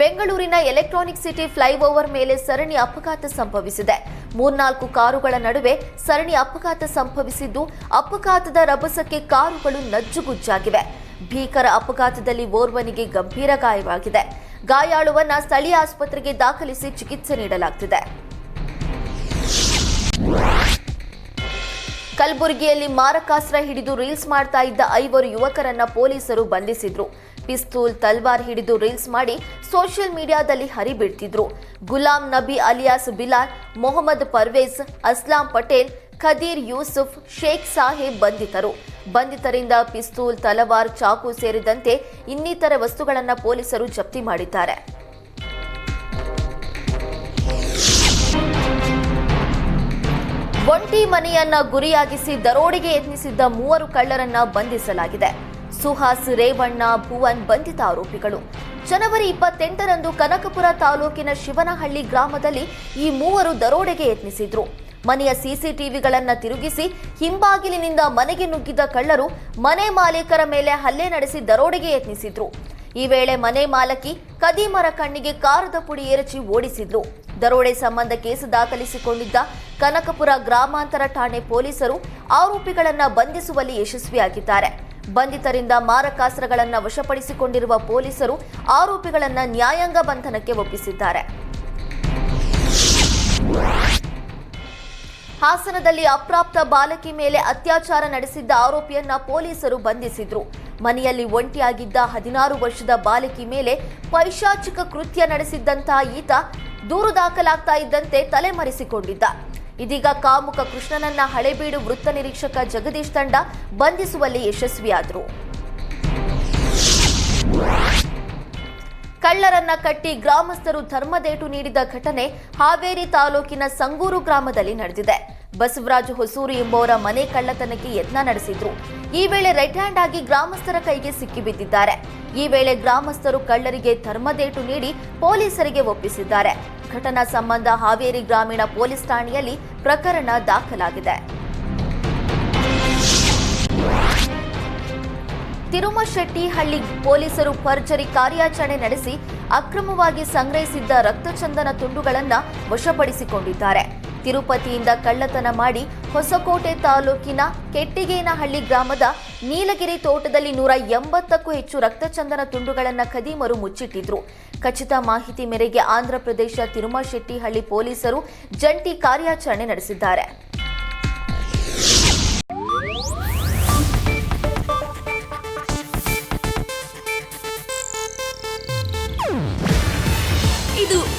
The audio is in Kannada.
ಬೆಂಗಳೂರಿನ ಎಲೆಕ್ಟ್ರಾನಿಕ್ ಸಿಟಿ ಫ್ಲೈಓವರ್ ಮೇಲೆ ಸರಣಿ ಅಪಘಾತ ಸಂಭವಿಸಿದೆ. ಮೂರ್ನಾಲ್ಕು ಕಾರುಗಳ ನಡುವೆ ಸರಣಿ ಅಪಘಾತ ಸಂಭವಿಸಿದ್ದು, ಅಪಘಾತದ ರಭಸಕ್ಕೆ ಕಾರುಗಳು ನಜ್ಜುಗುಜ್ಜಾಗಿವೆ. ಭೀಕರ ಅಪಘಾತದಲ್ಲಿ ಓರ್ವನಿಗೆ ಗಂಭೀರ ಗಾಯವಾಗಿದೆ. ಗಾಯಾಳುವನ್ನ ಸ್ಥಳೀಯ ಆಸ್ಪತ್ರೆಗೆ ದಾಖಲಿಸಿ ಚಿಕಿತ್ಸೆ ನೀಡಲಾಗುತ್ತಿದೆ ಕಲಬುರಗಿಯಲ್ಲಿ ಮಾರಕಾಸ್ತ್ರ ಹಿಡಿದು ರೀಲ್ಸ್ ಮಾಡ್ತಾ ಇದ್ದ ಐವರು ಯುವಕರನ್ನ ಪೊಲೀಸರು ಬಂಧಿಸಿದ್ರು. ಪಿಸ್ತೂಲ್, ತಲ್ವಾರ್ ಹಿಡಿದು ರೀಲ್ಸ್ ಮಾಡಿ ಸೋಷಿಯಲ್ ಮೀಡಿಯಾದಲ್ಲಿ ಹರಿಬಿಡ್ತಿದ್ರು. ಗುಲಾಂ ನಬಿ ಅಲಿಯಾಸ್ ಬಿಲಾಲ್, ಮೊಹಮ್ಮದ್ ಪರ್ವೇಜ್, ಅಸ್ಲಾಂ ಪಟೇಲ್, ಖದೀರ್ ಯೂಸುಫ್, ಶೇಖ್ ಸಾಹೇಬ್ ಬಂಧಿತರು. ಬಂಧಿತರಿಂದ ಪಿಸ್ತೂಲ್, ತಲವಾರ್, ಚಾಕು ಸೇರಿದಂತೆ ಇನ್ನಿತರ ವಸ್ತುಗಳನ್ನು ಪೊಲೀಸರು ಜಪ್ತಿ ಮಾಡಿದ್ದಾರೆ. ಒಂಟಿ ಮನೆಯನ್ನ ಗುರಿಯಾಗಿಸಿ ದರೋಡೆಗೆ ಯತ್ನಿಸಿದ್ದ ಮೂವರು ಕಳ್ಳರನ್ನ ಬಂಧಿಸಲಾಗಿದೆ. ಸುಹಾಸ್, ರೇವಣ್ಣ, ಭುವನ್ ಬಂಧಿತ ಆರೋಪಿಗಳು. ಜನವರಿ ಇಪ್ಪತ್ತೆಂಟರಂದು ಕನಕಪುರ ತಾಲೂಕಿನ ಶಿವನಹಳ್ಳಿ ಗ್ರಾಮದಲ್ಲಿ ಈ ಮೂವರು ದರೋಡೆಗೆ ಯತ್ನಿಸಿದ್ರು. ಮನೆಯ ಸಿಸಿಟಿವಿಗಳನ್ನ ತಿರುಗಿಸಿ ಹಿಂಬಾಗಿಲಿನಿಂದ ಮನೆಗೆ ನುಗ್ಗಿದ ಕಳ್ಳರು ಮನೆ ಮಾಲೀಕರ ಮೇಲೆ ಹಲ್ಲೆ ನಡೆಸಿ ದರೋಡೆಗೆ ಯತ್ನಿಸಿದ್ರು. ಈ ವೇಳೆ ಮನೆ ಮಾಲಕಿ ಕದೀಮರ ಕಣ್ಣಿಗೆ ಕಾರದ ಪುಡಿ ಎರಚಿ ಓಡಿಸಿದ್ರು. ದರೋಡೆ ಸಂಬಂಧ ಕೇಸು ದಾಖಲಿಸಿಕೊಂಡಿದ್ದ ಕನಕಪುರ ಗ್ರಾಮಾಂತರ ಠಾಣೆ ಪೊಲೀಸರು ಆರೋಪಿಗಳನ್ನು ಬಂಧಿಸುವಲ್ಲಿ ಯಶಸ್ವಿಯಾಗಿದ್ದಾರೆ. ಬಂಧಿತರಿಂದ ಮಾರಕಾಸ್ತ್ರಗಳನ್ನು ವಶಪಡಿಸಿಕೊಂಡಿರುವ ಪೊಲೀಸರು ಆರೋಪಿಗಳನ್ನು ನ್ಯಾಯಾಂಗ ಬಂಧನಕ್ಕೆ ಒಪ್ಪಿಸಿದ್ದಾರೆ. ಹಾಸನದಲ್ಲಿ ಅಪ್ರಾಪ್ತ ಬಾಲಕಿ ಮೇಲೆ ಅತ್ಯಾಚಾರ ನಡೆಸಿದ್ದ ಆರೋಪಿಯನ್ನ ಪೊಲೀಸರು ಬಂಧಿಸಿದ್ರು. ಮನೆಯಲ್ಲಿ ಒಂಟಿಯಾಗಿದ್ದ ಹದಿನಾರು ವರ್ಷದ ಬಾಲಕಿ ಮೇಲೆ ಪೈಶಾಚಿಕ ಕೃತ್ಯ ನಡೆಸಿದ್ದಂತಹ ಈತ ದೂರು ದಾಖಲಾಗ್ತಾ ಇದ್ದಂತೆ ತಲೆಮರೆಸಿಕೊಂಡಿದ್ದ. ಇದೀಗ ಕಾಮುಕ ಕೃಷ್ಣನನ್ನ ಹಳೆಬೀಡು ವೃತ್ತ ನಿರೀಕ್ಷಕ ಜಗದೀಶ್ ತಂಡ ಬಂಧಿಸುವಲ್ಲಿ ಯಶಸ್ವಿಯಾದರು. ಕಳ್ಳರನ್ನ ಕಟ್ಟಿ ಗ್ರಾಮಸ್ಥರು ಧರ್ಮದೇಟು ನೀಡಿದ ಘಟನೆ ಹಾವೇರಿ ತಾಲೂಕಿನ ಸಂಗೂರು ಗ್ರಾಮದಲ್ಲಿ ನಡೆದಿದೆ. ಬಸವರಾಜು ಹೊಸೂರು ಎಂಬುವರ ಮನೆ ಕಳ್ಳತನಕ್ಕೆ ಯತ್ನ ನಡೆಸಿದ್ರು. ಈ ವೇಳೆ ರೆಡ್ ಹ್ಯಾಂಡ್ ಆಗಿ ಗ್ರಾಮಸ್ಥರ ಕೈಗೆ ಸಿಕ್ಕಿಬಿದ್ದಿದ್ದಾರೆ. ಈ ವೇಳೆ ಗ್ರಾಮಸ್ಥರು ಕಳ್ಳರಿಗೆ ಧರ್ಮದೇಟು ನೀಡಿ ಪೊಲೀಸರಿಗೆ ಒಪ್ಪಿಸಿದ್ದಾರೆ. ಘಟನಾ ಸಂಬಂಧ ಹಾವೇರಿ ಗ್ರಾಮೀಣ ಪೊಲೀಸ್ ಠಾಣೆಯಲ್ಲಿ ಪ್ರಕರಣ ದಾಖಲಾಗಿದೆ. ತಿರುಮಶೆಟ್ಟಿಹಳ್ಳಿ ಪೊಲೀಸರು ಭರ್ಜರಿ ಕಾರ್ಯಾಚರಣೆ ನಡೆಸಿ ಅಕ್ರಮವಾಗಿ ಸಂಗ್ರಹಿಸಿದ್ದ ರಕ್ತಚಂದನ ತುಂಡುಗಳನ್ನು ವಶಪಡಿಸಿಕೊಂಡಿದ್ದಾರೆ. ತಿರುಪತಿಯಿಂದ ಕಳ್ಳತನ ಮಾಡಿ ಹೊಸಕೋಟೆ ತಾಲೂಕಿನ ಕೆಟ್ಟಿಗೇನಹಳ್ಳಿ ಗ್ರಾಮದ ನೀಲಗಿರಿ ತೋಟದಲ್ಲಿ ನೂರ ಎಂಬತ್ತಕ್ಕೂ ಹೆಚ್ಚು ರಕ್ತಚಂದನ ತುಂಡುಗಳನ್ನು ಖದೀಮರು ಮುಚ್ಚಿಟ್ಟಿದ್ರು. ಖಚಿತ ಮಾಹಿತಿ ಮೇರೆಗೆ ಆಂಧ್ರಪ್ರದೇಶ ತಿರುಮಶೆಟ್ಟಿಹಳ್ಳಿ ಪೊಲೀಸರು ಜಂಟಿ ಕಾರ್ಯಾಚರಣೆ ನಡೆಸಿದ್ದಾರೆ.